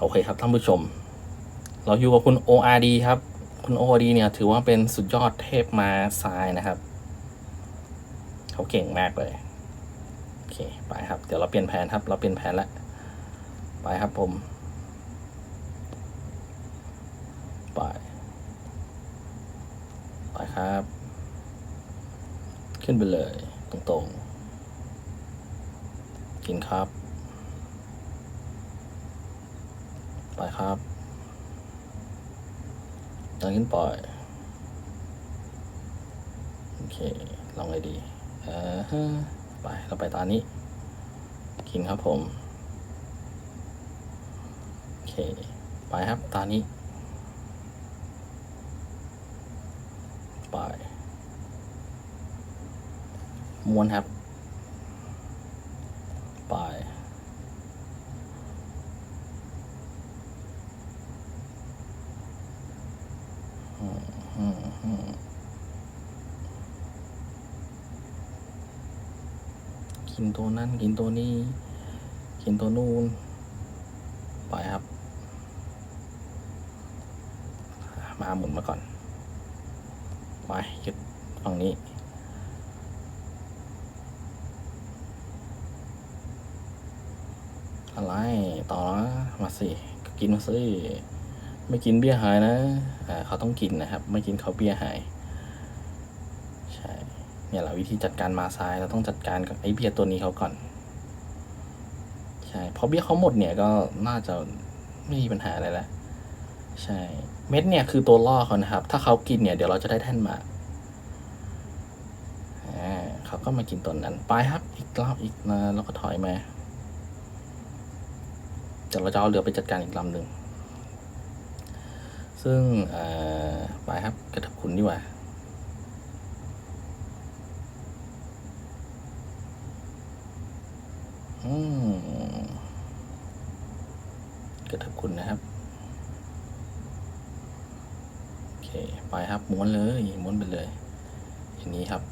โอเคครับท่านผู้ชม เราอยู่กับคุณ ORD ครับ คุณ ORD เนี่ยถือว่าเป็นสุดยอดเทพมาทรายนะครับ เขาเก่งมากเลยโอเคไปครับ เดี๋ยวเราเปลี่ยนแผนครับ เราเปลี่ยนแผนแล้วไปครับผม ไป ไปครับ ขึ้นไปเลยตรงๆ กินครับ ไปครับดันขึ้นปล่อย โอเค ลองเลยดีเออไป เราไปตานี้ กินครับผม โอเค ไปครับ ตานี้ ไปม้วนครับ ไป กินตัวนั้นกินตัวนี้กินตัวนู้นไปครับ มาหมุนมาก่อนไปหยุดฝั่งนี้อะไรต่อนะมาสิกินมาสิไม่กินเบี้ยหายนะเขาต้องกินนะครับ ไม่กินเขาเบี้ยหาย เนี่ยแหละวิธีจัดการมาซ้ายเราต้องจัดการกับไอ้เบี้ยตัวนี้เขาก่อน ใช่เพราะเบี้ยเขาหมดเนี่ยก็น่าจะไม่มีปัญหาอะไรแล้วใช่เม็ดเนี่ยคือตัวล่อเขานะครับ ถ้าเขากินเนี่ยเดี๋ยวเราจะได้แท่นมาเขาก็มากินตัวนั้นไปครับอีกรอบอีกนะแล้วก็ถอยมาเดี๋ยวเราจะเอาเรือไปจัดการอีกลำหนึ่งซึ่งไปครับกระทับคุณดีกว่า อืม กระทบคุณนะครับ โอเค ไปครับม้วนเลยม้วนไปเลย อย่างนี้ครับ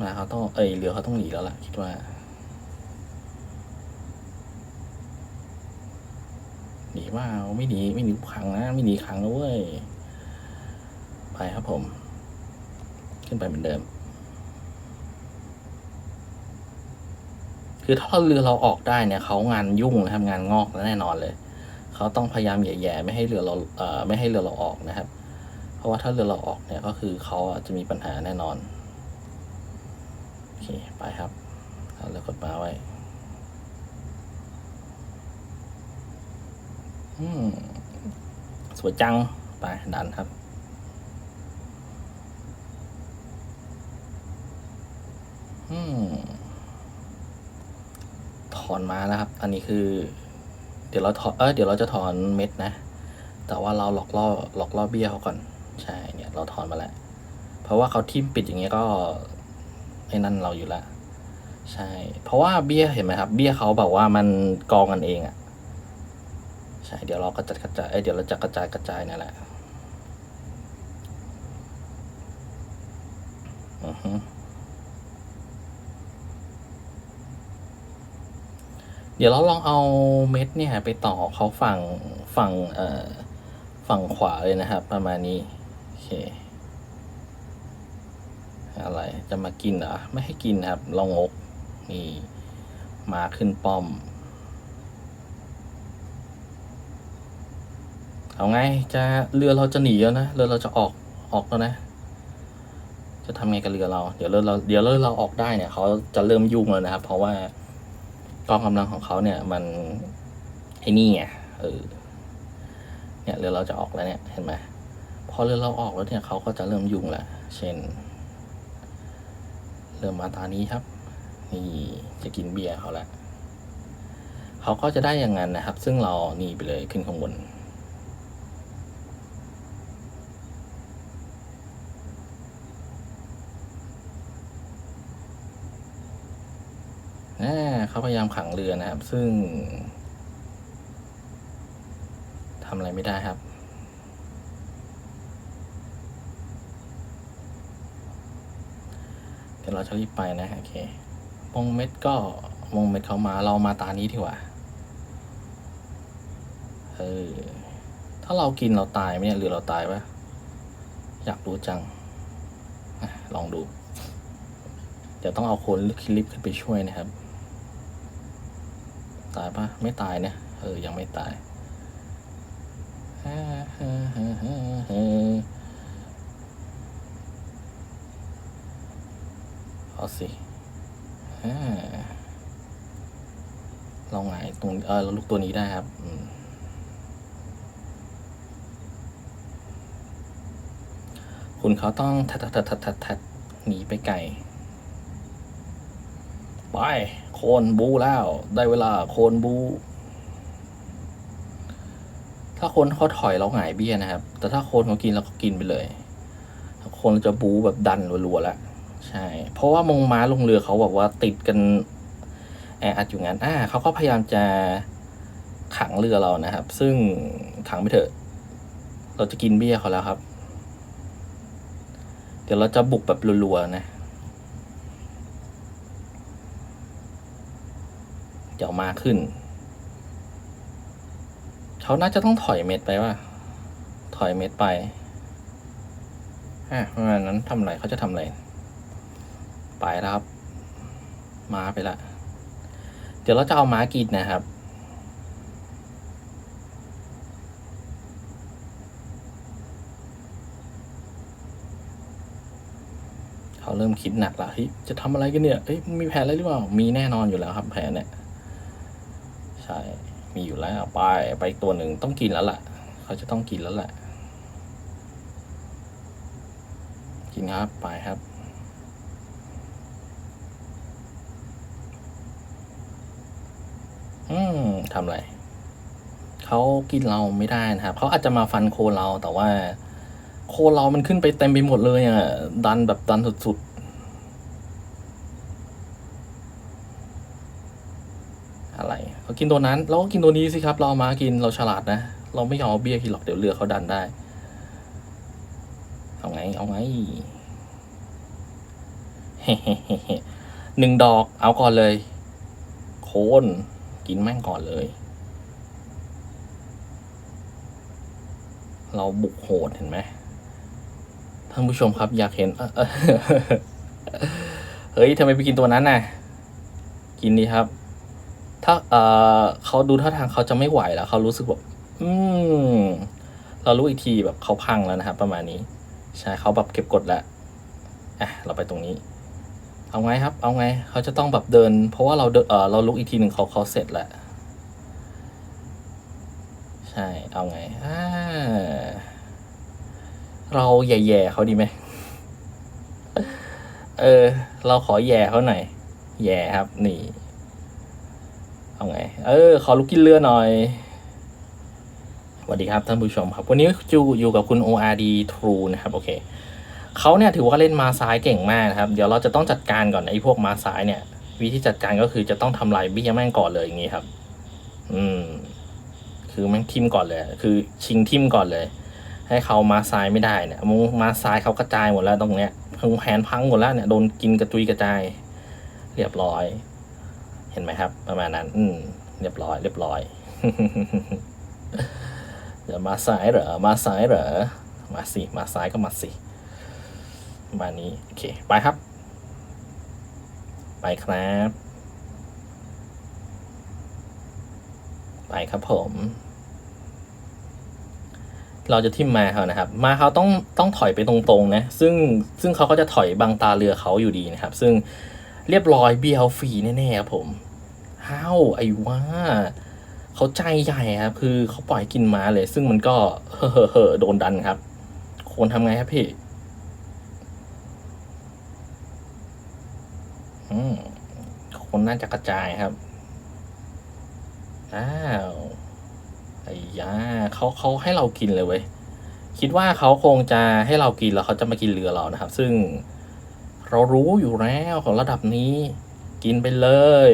มาเขาต้อง เอ้ยเรือเขาต้องหนีแล้วล่ะ คิดว่า หนีว่าไม่หนีไม่หนีขังนะ ไม่หนีขังนะเว้ย ไปครับผม ขึ้นไปเหมือนเดิม คือถ้าเรือเราออกได้เนี่ยเขางานยุ่งนะครับงานงอกแน่นอนเลยเขาต้องพยายามแย่ๆไม่ให้เรือเราเอ่อไม่ให้เรือเราออกนะครับ เพราะว่าถ้าเรือเราออกเนี่ยก็คือเขาจะมีปัญหาแน่นอนโอเคไปครับเอาเรือกดมาไว้สวยจังไปดันครับ อืม อนมาแล้วครับ อันนี้คือ เดี๋ยวเราถอนเออเดี๋ยวเราจะถอนเม็ดนะ แต่ว่าเราหลอกล่อหลอกล่อเบี้ยเขาก่อน ใช่เนี่ยเราถอนมาแล้ว เพราะว่าเขาทิ่มปิดอย่างเงี้ยก็ไอ้นั่นเราอยู่ละใช่ เพราะว่าเบี้ยเห็นไหมครับ เบี้ยเขาแบบว่ามันกองกันเองอะใช่เดี๋ยวเราก็จะกระจายเอ้ยเดี๋ยวเราจะกระจายกระจายนั่นแหละอือฮึ เดี๋ยวเราลองเอาเม็ดเนี่ยไปต่อเขาฝั่งฝั่งเอ่อฝั่งขวาเลยนะครับ ประมาณนี้ โอเค อะไรจะมากินเหรอ ไม่ให้กินครับ ลองงกนี่มาขึ้นป้อม เอาไงจะเรือเราจะหนีแล้วนะ เรือเราจะออกออกแล้วนะ จะทำไงกับเรือเรา เดี๋ยวเรือเราเดี๋ยวเรือเราออกได้เนี่ยเขาจะเริ่มยุ่งแล้วนะครับ เพราะว่า กองกำลังของเขาเนี่ยมันไอ้นี่ไงเออเนี่ยเรือเราจะออกแล้วเนี่ยเห็นไหมพอเรือเราออกแล้วเนี่ยเขาก็จะเริ่มยุ่งละเช่น เริ่มมาตานี้ครับ นี่จะกินเบียร์เขาละเขาก็จะได้อย่างนั้นนะครับ ซึ่งเรานี่ไปเลยขึ้นข้างบน อ่าเขาพยายามขังเรือนะครับ ซึ่งทำอะไรไม่ได้ครับ เดี๋ยวเราจะรีบไปนะโอเควงเม็ดก็วงเม็ดเขามาเรามาตานี้ดีกว่าเออถ้าเรากินเราตายไหมเนี่ยหรือเราตายปะอยากรู้จังลองดู เดี๋ยวต้องเอาคนลิฟต์ขึ้นไปช่วยนะครับ ตายปะไม่ตายเนี่ยเออ ยังไม่ตายเอาสิอ่าลองไงายตรงเออเราลูกตัวนี้ได้ครับคุณเขาต้องทัดทัดทัดทัดทัดทัดหนีไปไกล ไปโคนบูแล้ว ได้เวลาโคนบู ถ้าคนเขาถอยเราหงายเบี้ยนะครับ แต่ถ้าคนเขากินเราก็กินไปเลย คนจะบูแบบดันรัวๆแล้วใช่ เพราะว่ามงม้าลงเรือเขาแบบว่าติดกันแออัดอยู่งั้นอ่าเขาก็พยายามจะขังเรือเรานะครับ ซึ่งขังไม่เถอะ เราจะกินเบี้ยเขาแล้วครับ เดี๋ยวเราจะบุกแบบรัวๆนะ เดี๋ยวมาขึ้น เขาน่าจะต้องถอยเม็ดไปว่า ถอยเม็ดไปอะประมาณนั้นทำอะไรเขาจะทำอะไร ไปแล้วครับ ม้าไปละ เดี๋ยวเราจะเอาม้ากินนะครับเขาเริ่มคิดหนักละเฮ้ยจะทำอะไรกันเนี่ยเอ้ยมีแผนอะไรหรือเปล่า มีแน่นอนอยู่แล้วครับแผนเนี่ย ใช่ มีอยู่แล้วไปไปอีกตัวหนึ่งต้องกินแล้วแหละเขาจะต้องกินแล้วแหละ กินครับไปครับอืมทำอะไรเขากินเราไม่ได้นะครับเขาอาจจะมาฟันโคเราแต่ว่า โคเรามันขึ้นไปเต็มไปหมดเลยอะดันแบบดันสุดๆ อะไร เขา กินตัวนั้น เราก็กินตัวนี้สิครับ เราเอามากินเราฉลาดนะ เราไม่ยอมเอาเบี้ยกินหรอกเดี๋ยวเรือเขาดันได้ เอาไง เอาไงหนึ่งดอกเอาก่อนเลย โคนกินแม่งก่อนเลย เราบุกโหดเห็นไหมท่านผู้ชมครับ อยากเห็นเอ่อเอ่อเฮ้ยทำไมไปกินตัวนั้นน่ะ กินดีครับ ถ้าเออเขาดูท่าทางเขาจะไม่ไหวแล้วเขารู้สึกแบบอืมเรารู้อีกทีแบบเขาพังแล้วนะครับประมาณนี้ใช่เขาแบบเก็บกดแล้วอะเราไปตรงนี้ เอาไงครับ เอาไงเขาจะต้องแบบเดิน เพราะว่าเราเดินเออเราลุกอีกทีหนึ่งเขาเขาเสร็จแล้วใช่เอาไงอ่าเราแย่ๆเขาดีไหมเออ เราขอแย่เขาหน่อยแย่ครับนี่ เอาไง เออ ขอลุกกินเรือหน่อยสวัสดีครับท่านผู้ชมครับ วันนี้จูอยู่กับคุณ ORD True นะครับ โอเคเขาเนี่ยถือว่าเล่นมาซ้ายเก่งมากนะครับ เดี๋ยวเราจะต้องจัดการก่อนไอ้พวกมาซ้ายเนี่ย วิธีจัดการก็คือจะต้องทำลายบี้ยแม่งก่อนเลยอย่างนี้ครับ อืม คือแม่งทิมก่อนเลย คือชิงทิมก่อนเลย ให้เขามาซ้ายไม่ได้เนี่ยมึงมาซ้ายเขากระจายหมดแล้วตรงเนี้ยพึงแผนพังหมดแล้วเนี่ยโดนกินกระจุยกระจาย เรียบร้อย ห็นไหมครับ ประมาณนั้น อืมเรียบร้อย เรียบร้อยเดี๋ยวมาซ้ายเหรอ มาซ้ายเหรอ มาสิ มาซ้ายก็มาสิมานี้ โอเค ไปครับ ไปครับ ไปครับผม เราจะทิมมาเขานะครับ มาเขาต้องต้องถอยไปตรงๆนะ ซึ่งซึ่งเขาก็จะถอยบังตาเรือเขาอยู่ดีนะครับ ซึ่งเรียบร้อยเบียวฟรีแน่ๆครับผม ห้าวไอ้ว่าเขาใจใหญ่ครับคือเขาปล่อยกินมาเลย ซึ่งมันก็เฮ่อเฮ่อโดนดันครับควรทำไงครับพี่อืมคนน่าจะกระจายครับ อ้าวไอ้ยาเขาเขาให้เรากินเลยเว้ย คิดว่าเขาคงจะให้เรากินแล้วเขาจะมากินเรือเรานะครับ ซึ่งเรารู้อยู่แล้วของระดับนี้ กินไปเลย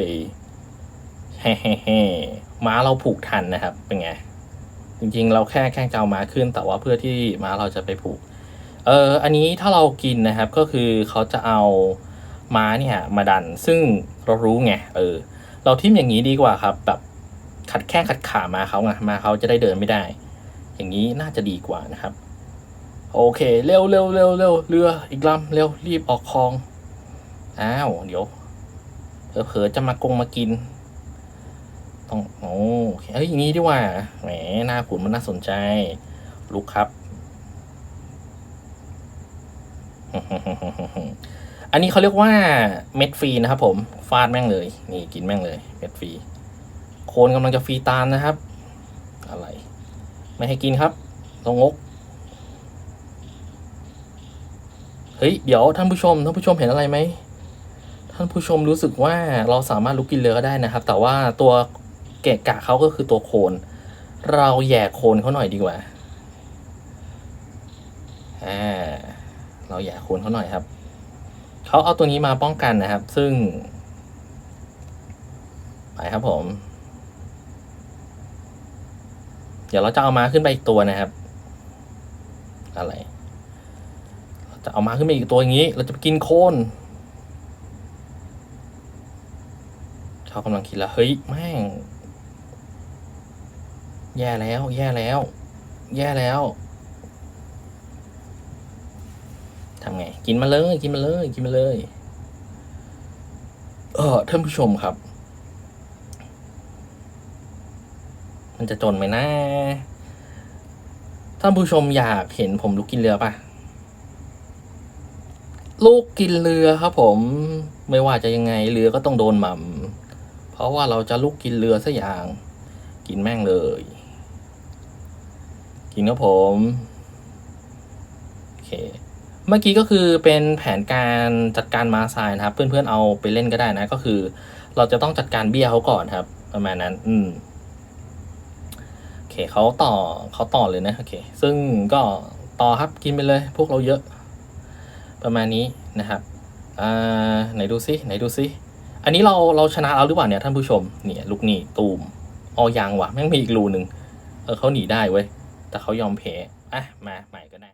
เฮ้เฮ้ม้าเราผูกทันนะครับ เป็นไง จริงๆ เราแค่แค่จะเอาม้าขึ้น แต่ว่าเพื่อที่ม้าเราจะไปผูก เออ อันนี้ถ้าเรากินนะครับ ก็คือเขาจะเอาม้าเนี่ยมาดัน ซึ่งเรารู้ไง เออ เราทิมอย่างนี้ดีกว่าครับ แบบขัดแข้งขัดขามาเขาไง มาเขาจะได้เดินไม่ได้ อย่างนี้น่าจะดีกว่านะครับ โอเค เร็วเร็วเร็วเร็วเรือ อีกลำเร็ว รีบออกคลอง อ้าว เดี๋ยวเผลอๆจะมากงมากิน ต้องโอ้เคเอ้ยอย่างนี้ดีกว่าแหมหน้าขุนมันน่าสนใจ ลุกครับ อันนี้เขาเรียกว่าเม็ดฟรีนะครับผม ฟาดแม่งเลย นี่กินแม่งเลย เม็ดฟรี โคนกำลังจะฟรีตามนะครับ อะไร ไม่ให้กินครับลงงกเฮ้ย เดี๋ยวท่านผู้ชม ท่านผู้ชมเห็นอะไรไหม ท่านผู้ชมรู้สึกว่าเราสามารถลุกกินเรือก็ได้นะครับ แต่ว่าตัว เกะกะเขาก็คือตัวโคน เราแย่โคนเขาหน่อยดีกว่าอ่าเราแย่โคนเขาหน่อยครับเขาเอาตัวนี้มาป้องกันนะครับ ซึ่ง ไปครับผม เดี๋ยวเราจะเอามาขึ้นไปอีกตัวนะครับ อะไรเราจะเอามาขึ้นไปอีกตัวอย่างนี้ เราจะไปกินโคนเขากำลังคิดแล้วเฮ้ยแม่ง แย่แล้ว แย่แล้ว แย่แล้วทำไง กินมาเลย กินมาเลย กินมาเลย เออท่านผู้ชมครับ มันจะจนไหมนะท่านผู้ชมอยากเห็นผมลุกกินเรือปะลูกกินเรือครับ ผมไม่ว่าจะยังไงเรือก็ต้องโดนหม่ำเพราะว่าเราจะลุกกินเรือสัอย่าง กินแม่งเลย กินครับผมโอเคเมื่อกี้ก็คือเป็นแผนการจัดการมาทรายนะครับ เพื่อนๆเอาไปเล่นก็ได้นะ ก็คือ เราจะต้องจัดการเบี้ยเขาก่อนครับ ประมาณนั้น อืมโอเคเขาต่อเขาต่อเลยนะโอเค ซึ่งก็ต่อครับกินไปเลย พวกเราเยอะ ประมาณนี้นะครับอ่าไหนดูซิไหนดูซิอันนี้เราเราชนะแล้วหรือเปล่าเนี่ยท่านผู้ชมเนี่ยลูกหนีตูมออยังวะแม่งมีอีกรูหนึ่งเออเขาหนีได้เว้ย แต่เขายอมแพ้อะมาใหม่ก็ได้